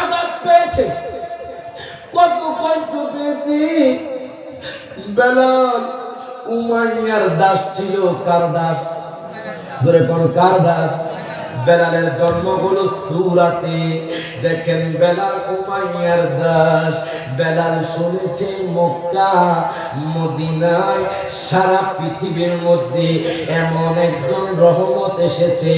আঘাত পেয়েছে। কত কষ্ট পেয়েছি। বেলাল, উমাইয়ার দাস ছিল কার দাস? ধরে কোন কার দাস? বেলালের জন্ম হলো সুরাতে। দেখেন বেলাল উমাইয়ার দাস। বেলাল শুনেছে মক্কা, মদিনায়, সারা পৃথিবীর মধ্যে এমন একজন রহমত এসেছে,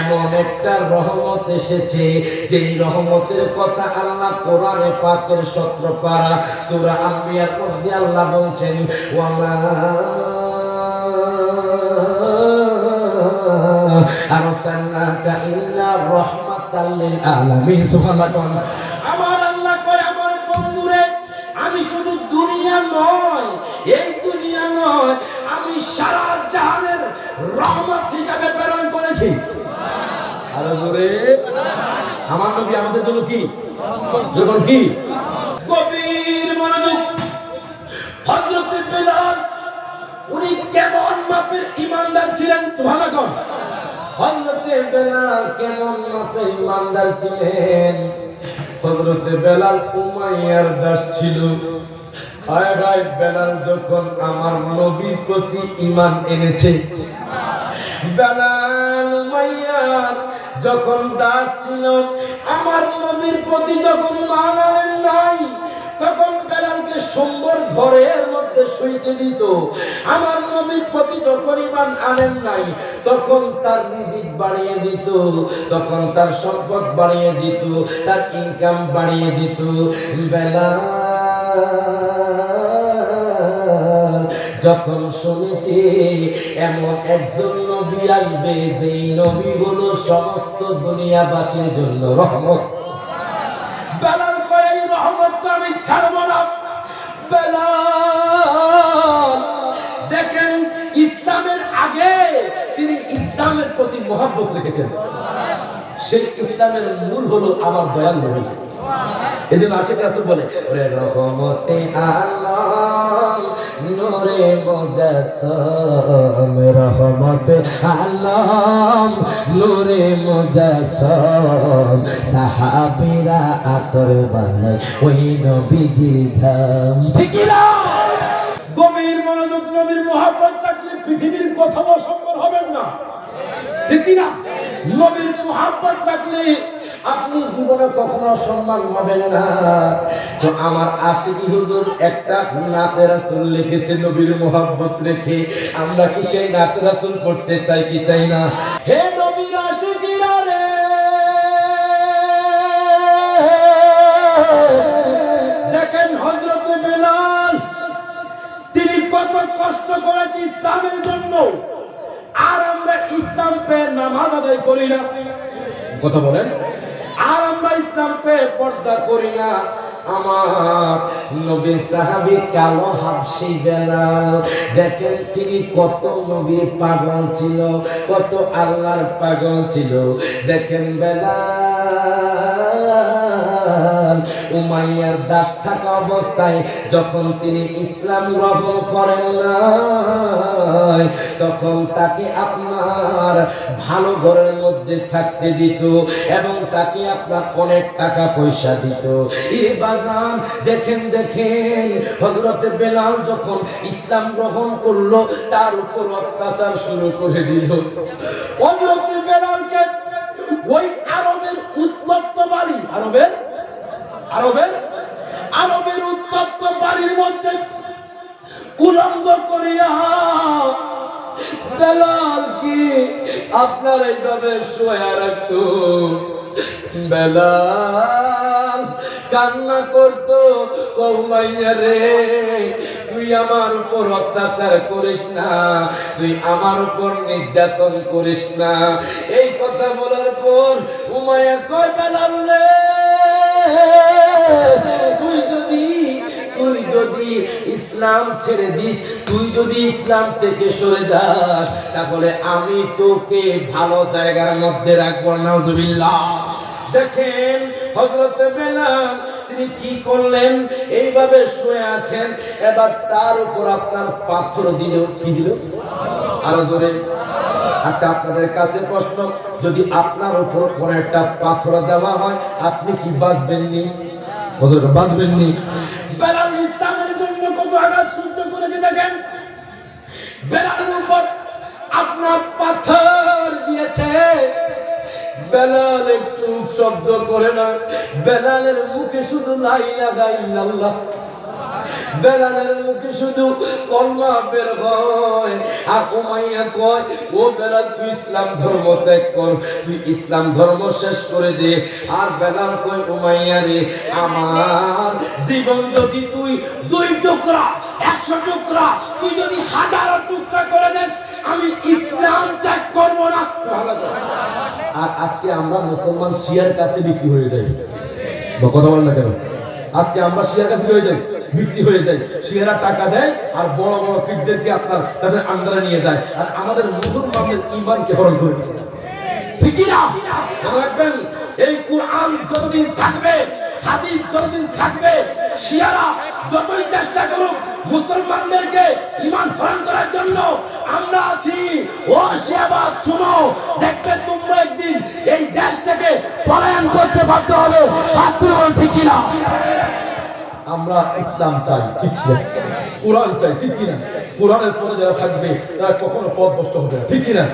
এমন একটা রহমত এসেছে, যেই রহমতের কথা আল্লাহ কোরআনে পাকের সত্র পারা সূরা আম্বিয়ার মধ্যে আল্লাহ বলছেন ওয়ামা আরসালনাকা ইল্লা রাহমাতাল লিল আলামিন, সুবহানাল্লাহ। আমার আল্লাহ আমার বন্ধুরে, আমি শুধু দুনিয়া নয়, এই দুনিয়া নয়, আমি সারা জাহানের রহমত হিসাবে প্রেরণ করেছি। জোরে। আমার নবী আমাদের জন্য কি? যখন কি? গভীর উনি কেমন মাপের ইমানদার ছিলেন? সুবহানাল্লাহ। হযরতে বেলাল কেমন মাপের ইমানদার ছিলেন? হযরতে বেলাল উমাইয়ার দাস ছিল। হায় হায়, বেলাল যখন আমার নবীর প্রতি ঈমান এনেছে, বেলাল উমাইয়ার যখন দাস ছিল, আমার নবীর প্রতি যখন ঈমান আনেন নাই সুন্দর ঘরের মধ্যে শুইতে দিত। আমার নবীর প্রতি যখন ইমান আনেন নাই, তখন তার রিজিক বাড়িয়ে দিত, তখন তার সম্পদ বাড়িয়ে দিত, তার ইনকাম বাড়িয়ে দিত। বেলা যখন শুনেছি এমন একজন নবী আসবে, যেই নবী হলো সমস্ত দুনিয়াবাসীর জন্য রহমত। বেলাল কয় রহমত আমি ছাড়ব না। দেখেন, ইসলামের আগে তিনি ইসলামের প্রতি মহাব্বত রেখেছেন। সেই ইসলামের মূল হলো আমার দয়াল নবী। এই জন্য আশেখ রাসুল বলে রহমতে আলম নূরে মুজাসসাম রহমত আলম। নূরে মুজাসসাম সাহাবীরা আতর বানায় ওই নবীজি ধাম। ঠিক গভীর নবীর মহাব্বত থাকলে পৃথিবীর কোথাও অসম্ভব হবেন না। ঠিক নবীর মহাব্বত থাকলে আপনি জীবনে কখনো সম্মান হবেন না। তো আমার আশিকি হুজুর একটা নাতে রাসূল লিখেছে নবীর মহাব্বত রেখে। আমরা কি সেই নাতে রাসূল পড়তে চাই কি চাই না? হে নবীর আশিকিরা রে! কত কষ্ট করেছে ইসলামের জন্য। আর আমরা ইসলাম পেয়ে নামাজ আদায় করি না। কথা বলেন। আর আমরা ইসলাম পেয়ে পর্দা করি না। আমার নবী সাহাবী কালো বেলাল দেখেন তিনি কত নবীর পাগল ছিল কত আল্লাহর পাগল ছিল। দেখেন বেলাল উমাইয়ার দাস থাকা অবস্থায় যখন তিনি ইসলাম গ্রহণ করেন না তখন তাকে আপনার ভালো ঘরের মধ্যে থাকতে দিত এবং তাকে আপনার অনেক টাকা পয়সা দিত। এ বাজান, দেখেন দেখেন হজরতে বেলাল যখন ইসলাম গ্রহণ করল, তার উপর অত্যাচার শুরু করে দিল। হজরতে বেলালকে ওই আরবের উত্তপ্ত বাড়ি, আরবের আরবের আরবের উত্তপ্ত বাড়ির মধ্যে উলঙ্গ করিয়া বেলাল কি আপনার এইভাবে শোয়া রাখতো? বেলাল কান্না করতো রে, তুই আমার উপর অত্যাচার করিস না, তুই আমার উপর নির্যাতন করিস না। এই কথা বলার পর উমায়া কয়, বেলাল রে যদি ইসলাম ছেড়ে দিস, তুই যদি ইসলাম থেকে সরে যাস, তাহলে আমি তোকে ভালো জায়গার মধ্যে রাখব, নাউজুবিল্লাহ। দেখেন হযরত বেলাল, তিনি কি করলেন? এইভাবে শুয়ে আছেন, এবার তার উপর আপনার পাথর দিল, কি দিল? আরও জোরে। আচ্ছা আপনাদের কাছে প্রশ্ন, যদি আপনার উপর কোন একটা পাথর দেওয়া হয়, আপনি কি বাঁচবেননি? হুজুর বাঁচবেননি। বেলালের উপর আপনার পাথর দিয়েছে বেলাল একটু শব্দ করে না। বেলালের মুখে শুধু লাই লাগাই আল্লাহ। বেলালের মুখে শুধু কলমা বের হয়। আর উমাইয়া কয়, ও বেলাল, তুই ইসলাম ধর্ম ত্যাগ কর। তুই ইসলাম ধর্ম শেষ করে দে। আর বেলাল কয়, উমাইয়া রে, আমার জীবন যদি তুই দুই টুকরা, একশো টুকরা, তুই যদি হাজারো টুকরা করে দেস, আমি ইসলাম ত্যাগ করব না। আর আজকে আমরা মুসলমান শিয়ার কাছে বিক্রি হয়ে যাই। কথা বলেন না কেন? আজকে আমরা শিয়ার কাছে হয়ে যাই। বিক্রি হয়ে যায়। শিয়ারা টাকা দেয় আর বড় বড় ফিটদেরকে আপনার তাদের আন্ডারে নিয়ে যায়। আর আমাদের মুসলমানদের ইমানকে হরণ করে রাখবেন, এই কোরআন যতদিন থাকবে, হাদিস যতদিন থাকবে, শিয়ারা যতই চেষ্টা করুক মুসলমানদেরকে ইমান হরণ করার জন্য আমরা আছি। ও শিয়াবাদ শুনো, দেখবে তোমরা একদিন এই দেশ থেকে পলায়ন করতে বাধ্য হবে। হাত আমরা ইসলাম চাই ঠিক কিনা? কোরআন চাই ঠিক কিনা? কোরআনের পরে যারা থাকবে তারা কখনো পথ নষ্ট হবে না, ঠিক কিনা?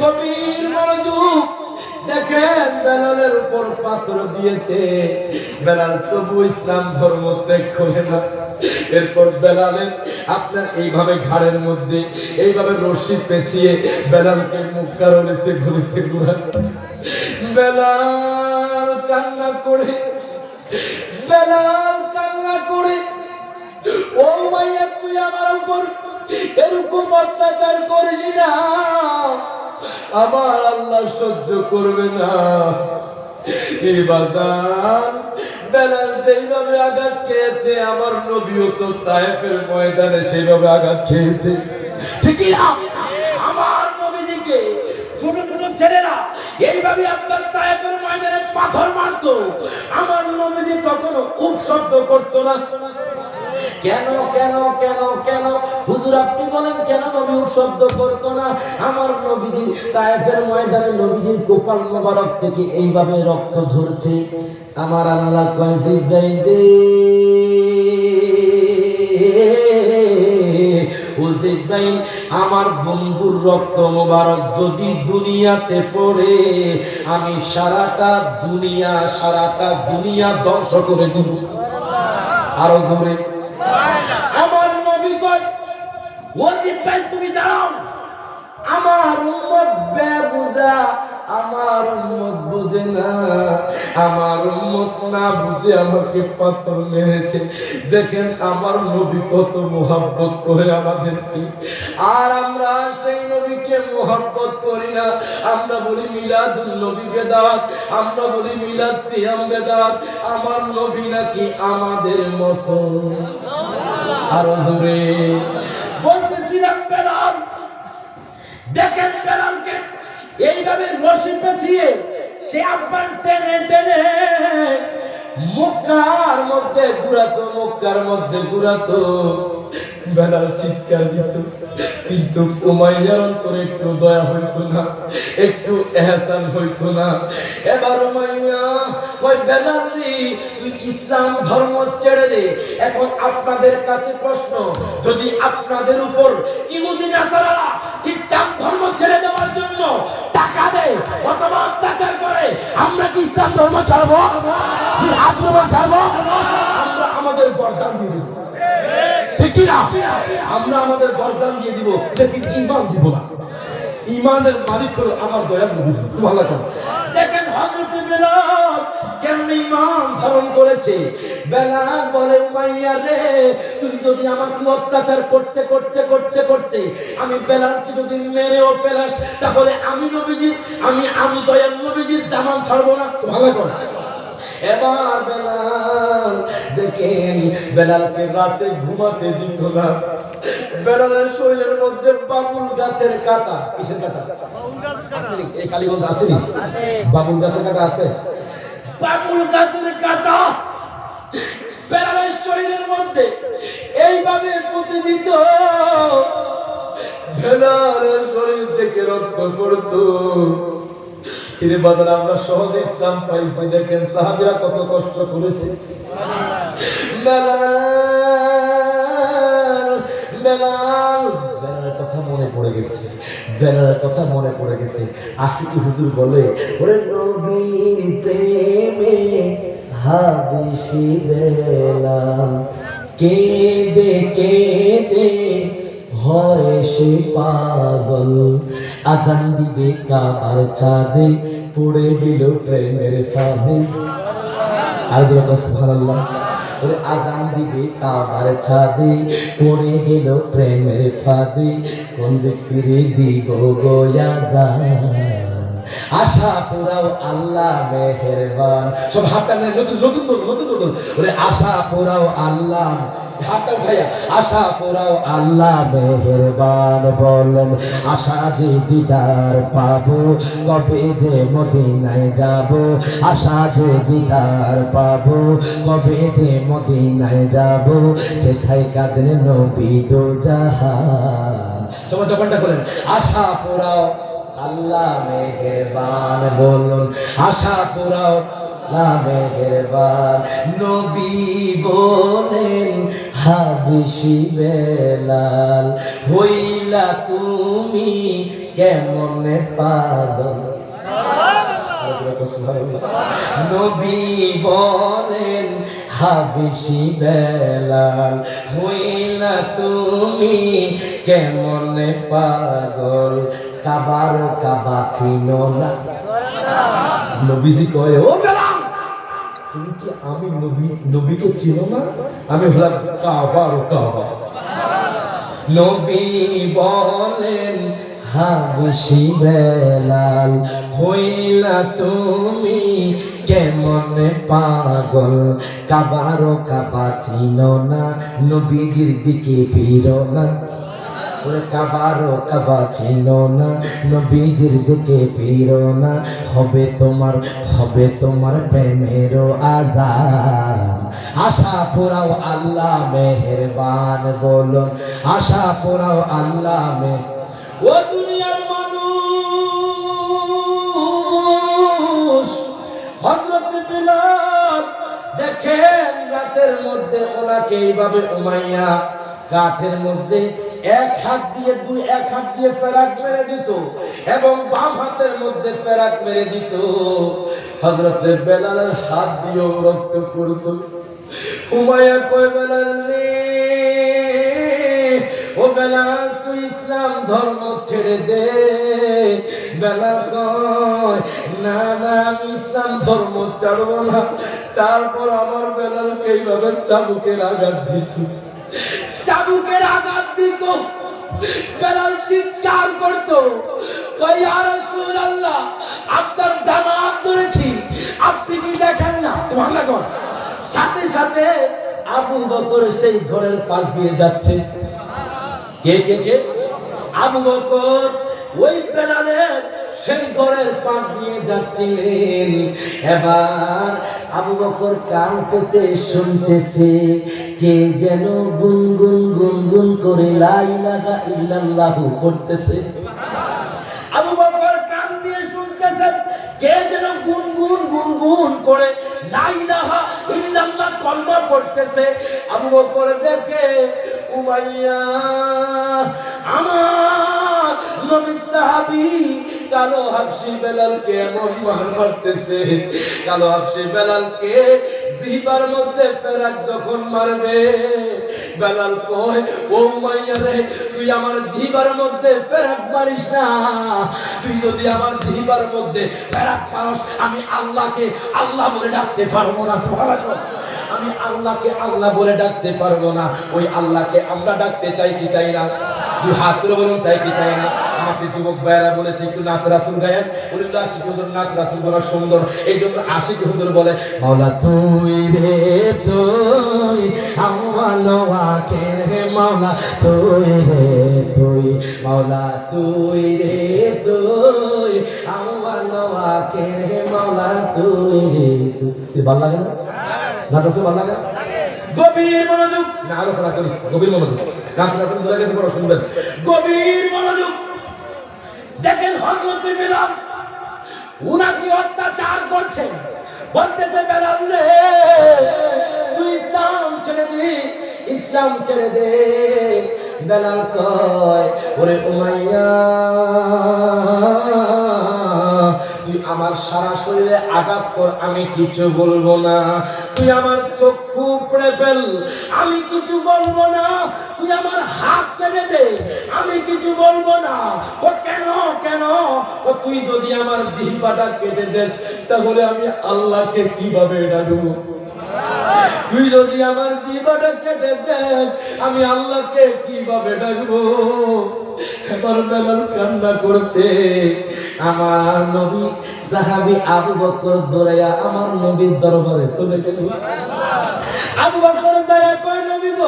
গভীর দেখেন বেলালের উপর পাথর দিয়েছে। বেলাল তবু ইসলাম ধর্ম ত্যাগ করে না। এরপর বেলালের আপনার এইভাবে ঘাড়ের মধ্যে এইভাবে রশি পেঁচিয়ে বেলালকে মুখ কারণেতে ঘুরিতে ঘুরাতে বেলাল কান্না করে বেলাল কান্না করে, ও মাইয়া, তুই আমার উপর এরকম অত্যাচার করিস না। আমার আল্লাহ সহ্য করবে না। এই বাজার, বেলাল যেইভাবে আঘাত খেয়েছে, আমার নবীও তো তায়েফের ময়দানে সেইভাবে আঘাত খেয়েছে। ঠিকই না? আমার নবীজিকে ছোট ছোট ছেলেরা এইভাবে আপনার তায়েফের ময়দানে পাথর মারত। আমার নবীজি কখনো উপ শব্দ করতো না। কেন কেন কেন কেন? হুজুর, আপনি বলেন কেন নবী শব্দ করতো না? আমার নবীজি তায়েফের ময়দানে নবীজির কোপাল মোবারক থেকে এইভাবে রক্ত ঝরছে। আমার আল্লাহ কয়, জিব্রাইল রে আমার বন্ধুর রক্ত মোবারক যদি দুনিয়াতে পড়ে, আমি সারাটা দুনিয়া সারাটা দুনিয়া ধ্বংস করে দিব। আরও জোরে। আমার নবী কয় তুমি দাও আমার উম্মত আমার উম্মত বুঝে না। আমার উম্মত না বুঝে আমাকে পাথর মেরেছে। দেখেন আমার নবী কত মোহাব্বত করে আমাদেরকে। আর আমরা সেই নবীকে মোহাব্বত করি না। আমরা বলি মিলাদুল নবী বেদাত। আমরা বলি মিলাদ সিয়াম বেদাত। আমার নবী নাকি আমাদের মতো। আরও জোরে। বলতেছিলাম বেলাল। দেখেন বেলালকে এইভাবে রশি পেঁচিয়ে সে আপনার টেনে টেনে মক্কার মধ্যে ঘুরাতো, মক্কার মধ্যে ঘুরাতো। বেলাল চিৎকার দিত। কিন্তু উমাইয়ার অন্তরে একটু দয়া হইতো না, একটু এহসান হইতো না। এবার উমাইয়া কই বেলাল তুই ইসলাম ধর্ম ছেড়ে দে। এখন আপনাদের কাছে প্রশ্ন, যদি আপনাদের উপর ইহুদি নাসারারা ইসলাম ধর্ম ছেড়ে দেওয়ার জন্য টাকা দেয়, অথবা অত্যাচার করে, আমরা কি ইসলাম ধর্ম ছাড়বো? আক্রমণ ছাড়বো? আমরা আমাদের বরদান দিয়ে দিব। ঠিক না? আমরা আমাদের বরদান দিয়ে দিব। লেকিন ইমান দিব না। ইমানের মালিক হলো আমার দয়াল নবী সুবহানাল্লাহ। দেখেন হযরত বেলাল কেমন ইমান ধারণ করেছে? বেলাল বলে উমাইয়া রে তুই যদি আমাকে অত্যাচার করতে করতে করতে করতে আমি বেলালকে যদি মেরেও ফেলাস তাহলে আমি নবীজি আমি আমি দয়াল নবীজির দামান ছাড়বো না? সুবহানাল্লাহ। এবার বেলাল দেখেন বেলালকে রাতে ঘুমাতে দিত না। বেলালের শরীরের মধ্যে বাবুল গাছের কাটা কিসের কাটা? এই কালীগঞ্জ আসেনি বাবুল গাছের কাটা আছে? বাবুল গাছের কাটা। বেড়ালের শরীরের মধ্যে এইভাবে পুঁতে দিত বেড়ালের শরীর থেকে রক্ত পড়তো। বাজার আমরা সহজে ইসলাম পাইছি। দেখেন সাহাবিরা কত কষ্ট করেছে। বেলালের কথা মনে পড়ে গেছে। বেলালের কথা মনে পড়ে গেছে। আশিকি হুজুর বলে, ওরে নবীর প্রেমে হাবিসি বেলাল কেঁদে কেঁদে হয় সে পাগল। আজান দিবে কাবার চাঁদে, পড়ে গেল প্রেমের ফাঁদে। আর দুটো সুবহানাল্লাহ। ওরে আজান দিবে কাবার ছাদে পড়ে গেল প্রেমের ফাঁদে। কোন ব্যক্তিরে দিব গোয়াজান আশা পুরাও আল্লাহ মেহেরবান। সব হাতটা নতুন নতুন নতুন ওরে আশা পুরাও আল্লাহ হাতটা উঠাইয়া, আশা আল্লাহ মেহেরবান বলেন, আশা যে দিদার পাবো, কবে যে মদিনায় যাব, আশা যে দিদার পাবো, কবে যে মদিনায় যাব, যেথায় কাঁদেন নবী দো জাহান জবানটা করেন আশা পুরাও আল্লাহ মেহেরবান বলুন, আশা পুরাও মেহেরবান। নবী বলেন হাবিসি বেলাল, হইলা তুমি কেমন পাগল? নবী বলেন হাবিসি বেলাল, হইলা তুমি কেমন পাগল? কাবার কাবা ছিল না। নবীজি কয়, ও বেলাল, তুমি কি আমি নবী, নবীকে ছিল না? আমি হলাম কাবার কাবা। নবী বলেন হাবসি বেলাল, হইলা তুমি কেমন পাগল? কাবারো কাবা ছিল না, নবীজির দিকে ফিরো না। ওরে কাবারো কাবা না, নবীজির দিকে ফিরো না। হবে তোমার হবে তোমার প্রেমেরও আজান। আশা পুরাও আল্লাহ মেহেরবান বলুন, আশা পুরাও আল্লাহ মে। ও দুনিয়ার মানুষ, হযরত বিলাল দেখেন রাতের মধ্যে ওনাকে এইভাবে উমাইয়া কাঠের মধ্যে এক হাত দিয়ে দুই, এক হাত দিয়ে পেরাক মেরে দিত এবং বাম হাতের মধ্যে পেরাক মেরে দিত। হজরতে বেলালের হাত দিয়েও রক্ত করত উমাইয়া কয়, বেলাল রে, ও বেলাল, তুই ইসলাম ধর্ম ছেড়ে দে। বেলাল কয়, না না, আমি ইসলাম ধর্ম ছাড়বো না। তারপর আমার বেলালকে এইভাবে চাবুকের আঘাত দিচ্ছি চাবুকের আঘাত দিত। বেলাল চিৎকার করত। আপনার ডানা হাত ধরেছি। আপনি কি দেখেন না? সুবহানাল্লাহ কর সাথে সাথে আবু বকর সেই ঘরের পাশ দিয়ে যাচ্ছে। কে কে কে? আবু বকর, ওই বেলালের সেই ঘরের পাশ দিয়ে যাচ্ছিলেন। এবার আবু বকর কান পেতে শুনতেছে, কে যেন গুনগুন গুনগুন করে লা ইলাহা ইল্লাল্লাহু করতেছে। আবু বকর কান দিয়ে শুনতেছেন কে যেন গুনগুন গুনগুন করে লা ইলাহা ইল্লাল্লাহ কলমা পড়তেছে। আবু বকর দেখে, উমাইয়া, আমার নবী সাহাবী কালো হাবশি বেলালকে এমন মার মারতেছে। কালো হাবশি বেলালকে জিবার মধ্যে পেরাক যখন মারবে, বেলাল কয়, ও মাইয়া রে তুই আমার জিবার মধ্যে পেরাক মারিস না। তুই যদি আমার জিবার মধ্যে পেরাক মারস, আমি আল্লাহকে আল্লাহ বলে ডাকতে পারব না, সুবহানাল্লাহ। আমি আল্লাহকে আল্লাহ বলে ডাকতে পারব না। ওই আল্লাহকে আমরা ডাকতে চাই চাই না? দুই হাত বলুন, চাই চাই না? আমাকে যুবক ভাইয়েরা বলেছে, একটু নাত রাসুল গায়েন। উনি আশিক হুজুর, নাত রাসুল বলা সুন্দর। এই জন্য আশিক হুজুর বলে, মাওলা তুই রে, তুই হে মাওলা, তুই রে, তুই মাওলা, তুই রে, তুই হে মাওলা, তুই রে, তুই। ভালো লাগে না? নাচ ভালো লাগে গভীর মনোযোগ। না, আলোচনা করি। গভীর মনোযোগ। ভুলে গেছে, বড় শুনবেন গভীর মনোযোগ। দেখেন হজরত বিলাল, উনাকে অত্যাচার করছেন বলতেছে, বেলাল রে, তুই ইসলাম ছেড়ে দে, ইসলাম ছেড়ে দে। বেলাল কয়, ওরে উমাইয়া, তুই আমার সারা শরীরে আঘাত কর, আমি কিছু বলব না। তুই আমার চক্ষু উপড়ে ফেল। আমি কিছু বলব না, তুই আমার হাত কেটে দে। আমি কিছু বলব না। ও কেন কেন? ও তুই যদি আমার জিহ্বাটা কেটে দেস, তাহলে আমি আল্লাহকে কীভাবে ডাকবো? তুই যদি আমার জীবনটা কেটে দেস আমি আল্লাহকে কীভাবে ডাকবো? আমার বেলাল কান্না করছে। আমার নবী সাহাবি আবু বকর দৌড়াইয়া আমার নবীর দরবারে চলে গেল। আবু বকর কয়, নবী গো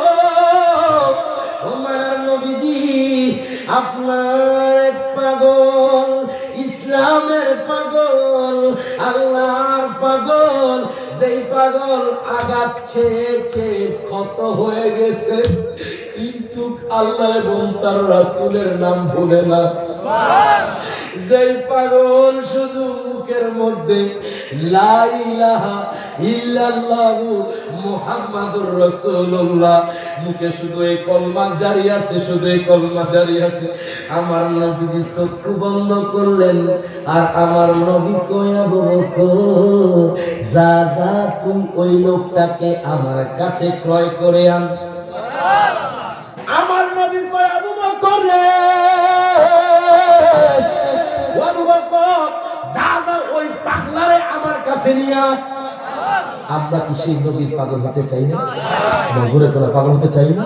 নবীজি, আপনার পাগল আঘাত খেয়ে খেয়ে ক্ষত হয়ে গেছে। কিন্তু আল্লাহ এবং তার রাসূলের নাম ভুলে না। পাগল শুধু মুখের মধ্যে মুহাম্মাদুর মুখে শুধু এই কলমা জারি আছে, শুধু এই কলমা জারি আছে। আমার নবীজি চক্ষু বন্ধ করলেন আর আমার নবী কয়া যা যা, তুই ওই লোকটাকে আমার কাছে ক্রয় করে আন। আমার নবী কয়, আবু বকর আমার কি সেই নদীর পাগল হতে চাই না? নজরে কোনো পাগল হতে চাই না?